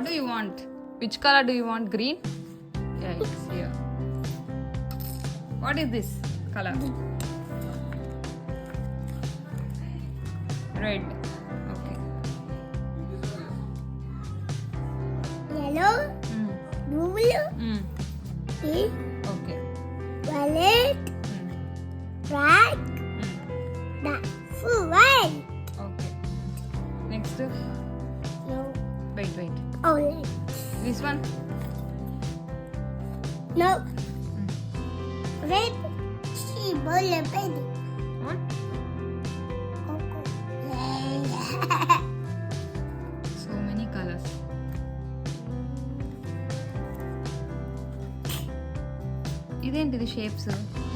want? Which color do you want? Green? Yeah, it's here. What is this color? Red. no, red, she bullet baby, What? coco, yeah. So many colors. ఇదేంటిది shapes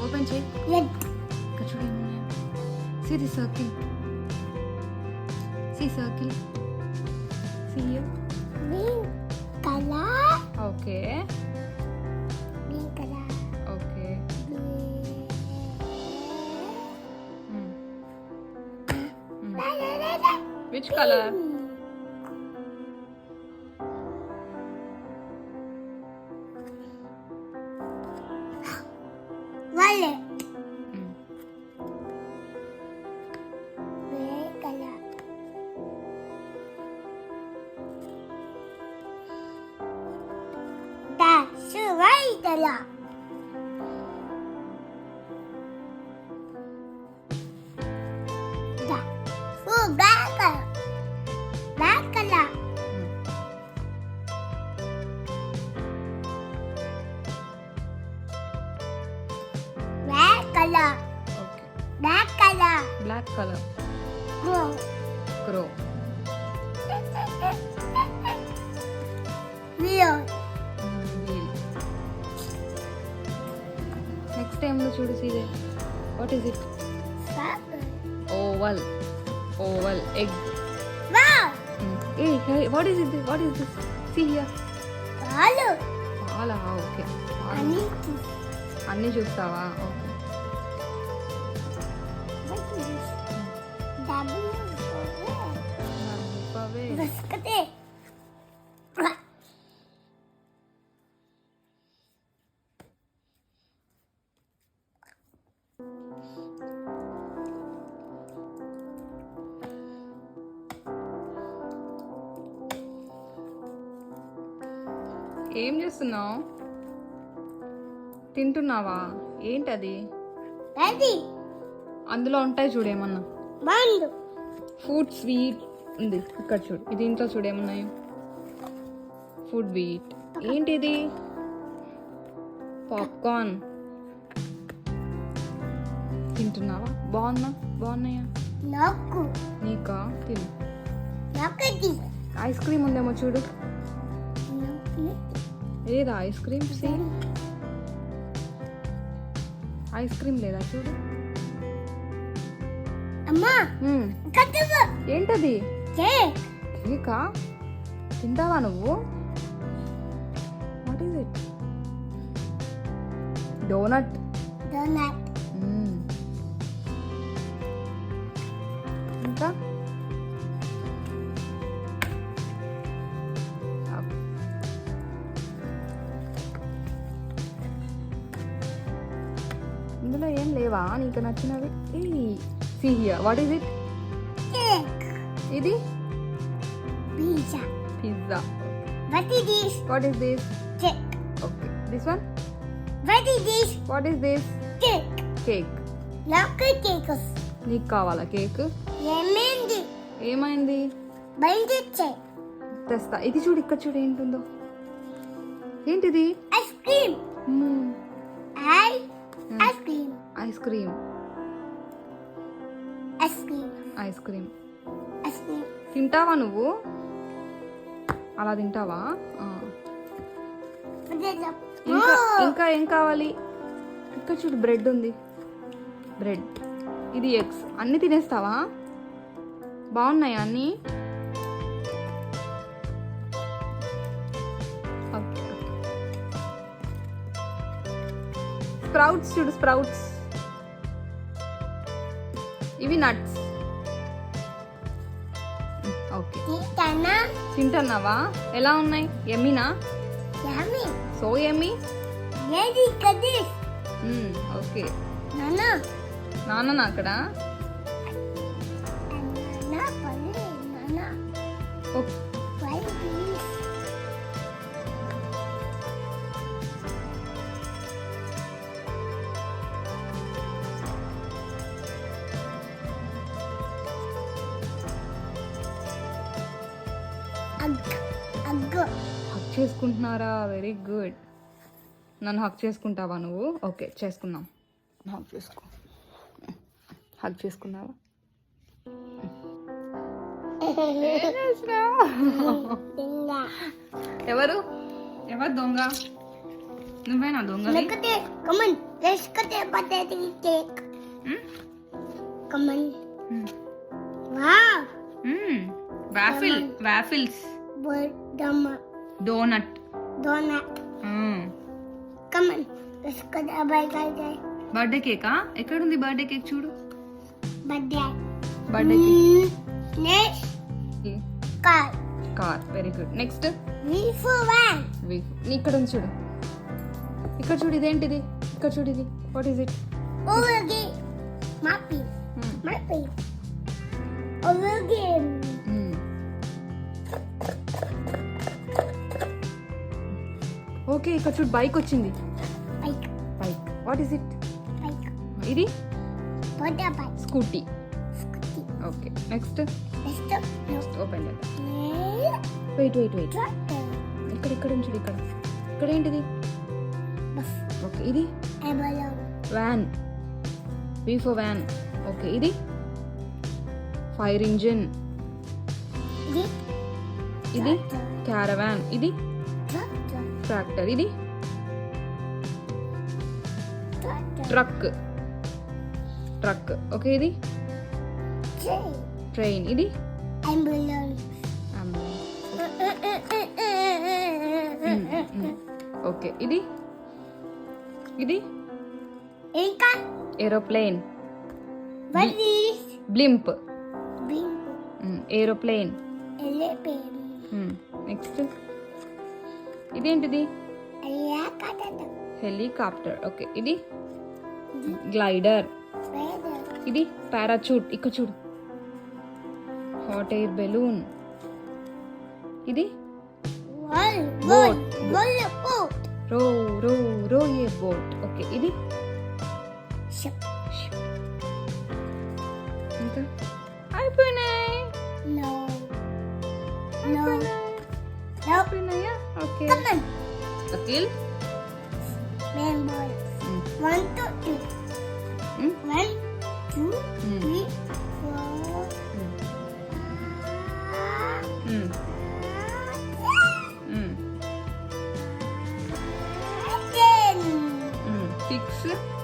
open చేయి red, ఇక్కడ చూడు ఏమున్నాయో see the circle see circle see green color, okay Which color? Color. That's color. Color. Black colour Blue. Crow Blue. Wheel next టైంలో చూడు see the what is it Circle. Oval oval egg Wow. A what is it what is this see here Follow. చాలా okay I need to. అన్నీ చూస్తావా okay ఏం చేస్తున్నావు? తింటున్నావా? ఏంటది? అందులో ఉంటాయి చూడు ఏమన్నా. Bandu. ఫుడ్ స్వీట్ ఉంది. ఇక్కడ చూడు. ఇది ఇంట్లో చూడు ఏమున్నాయి ఫుడ్ వీట్ ఏంటిది? పాప్కార్న్ తింటున్నావా? బాగున్నా బాగున్నాయా. నీకా. తిను. ఐస్ క్రీమ్ ఉందేమో చూడు. లేదా ice cream see ice cream లేదా చూడు? Amma. మ్మ్. Katawa. ఏంటది. కేకా తింటావా నువ్వు what is it donut Donut. ఇంకా ఇందులో ఏం లేవా నీకు నచ్చినవి see here what is it Cake. ఇది Pizza. Pizza What is this? What is this Cake. Okay this one What is this? What is this Cake. Cake Naku cake. నీకు కావాలా cake Yemendi. ఏమైంది Bindi cake. తెస్తా ఇది చూడు ఇక్కడ చూడు ఏంటుందో ఏంటిది Ice cream. మ్మ్. I. Ice cream. Ice cream ice cream. తింటావా నువ్వు? అలా తింటావా? ఇంకా. ఇంకా ఏం కావాలి? ఇక్కడ చూడు బ్రెడ్ ఉంది. బ్రెడ్. ఇది ఎగ్స్. అన్ని తినేస్తావా? బాగున్నాయా అన్ని? స్ప్రౌట్స్ చూడు స్ప్రౌట్స్. ఇవి నట్స్ ఓకే తింటున్నావా ఎలా ఉన్నాయి ఎమ్మినా. సో ఎమ్మి. ఓకే నాన్న అక్కడ and చేసుకుంటున్నారా? వెరీ గుడ్ నన్ను హక్ చేసుకుంటావా నువ్వు? ఓకే చేసుకుందాం. హక్ చేసుకో. హక్ చేసుకున్నావా. ఎవరు? ఎవరు దొంగ? నువ్వేనా దొంగ Look at it. Come on. Let's cut it potato cake. Come on. Wow. Waffle waffles donut birthday కేకా ఎక్కడ ఉంది బర్త్డే కేక్ చూడు. Birthday car car very good next ఇక్కడ ఉంది చూడు. ఇక్కడ చూడు ఇదేంటిది? ఇక్కడ చూడు ఇది. వాట్ ఇస్ ఇట్ మాపి మాపి ఓవర్ గేమ్ ఓకే ఇక్కడ చూడు బైక్ వచ్చింది Bike. Bike what is it Bike. ఇది bike. Scooty Scooty. Okay next stop. No. Open చేద్దాం. Wait wait wait. ఇక్కడ ఇక్కడ చూడు ఇక్కడ ఇక్కడ ఏంటిది Bus. ఓకే ఇది. Van V for van okay ఇది ఫైర్ ఇంజిన్. ఇది క్యారవాన్ ఇది. ట్రాక్టర్ ఇది Tractor. ట్రక్ ట్రక్ ఓకే ఇది Train. ట్రైన్ ఇది Ambulance. ఓకే ఇది ఇది ఇంకా aeroplane what is blimp bimbo aeroplane elephant. Next ఇదేంటిది? హెలికాప్టర్. ఓకే ఇది? గ్లైడర్. ఇది? పారాచూట్. ఇక్కడ చూడు. హాట్ ఎయిర్ బెలూన్ ఇది? Boat. Row row row a boat okay ఇది? Come on. Akil? Man boy. Mm. One, two, three. Mm? One, two, mm. three, four. Mm. Mm. Ten. Mm. Six.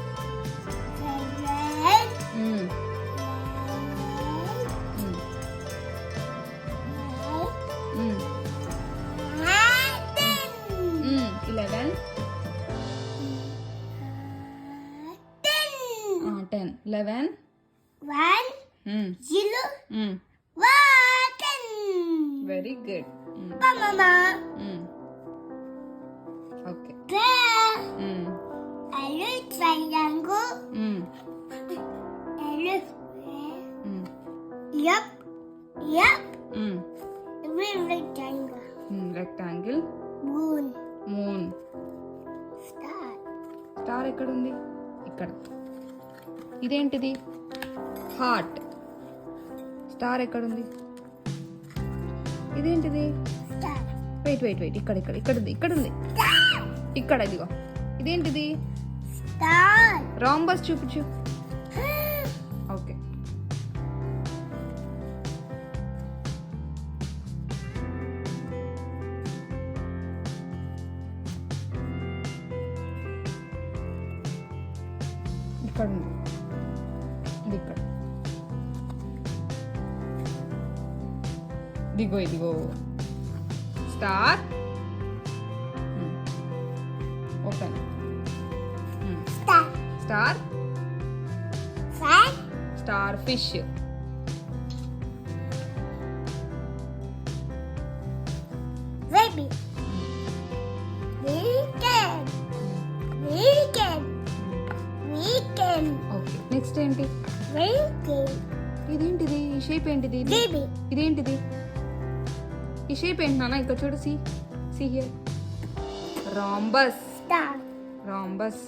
Eleven very good okay Yup, yup, every rectangle, rectangle moon, moon star, star ఎక్కడ ఉంది ఇక్కడ. ఇదేంటిది? Heart. Star ఎక్కడ ఉంది ఇదేంటిది wait wait wait. ఇక్కడ ఇక్కడ ఇక్కడ ఉంది ఇక్కడ ఉంది. ఇక్కడ ఇదిగో. ఇదేంటిది. రాంబస్ చూపించు. ఓకే. ఇక్కడ ఉంది. ఇదిగో ఇదిగో. Star open star star fish next ఏంటి. ఇదేంటిది? షేప్ ఏంటిది. ఇదేంటిది? ఈ షేప్ ఏంటి నాన్న ఇక్కడ చూడు see see here rhombus Star. Rhombus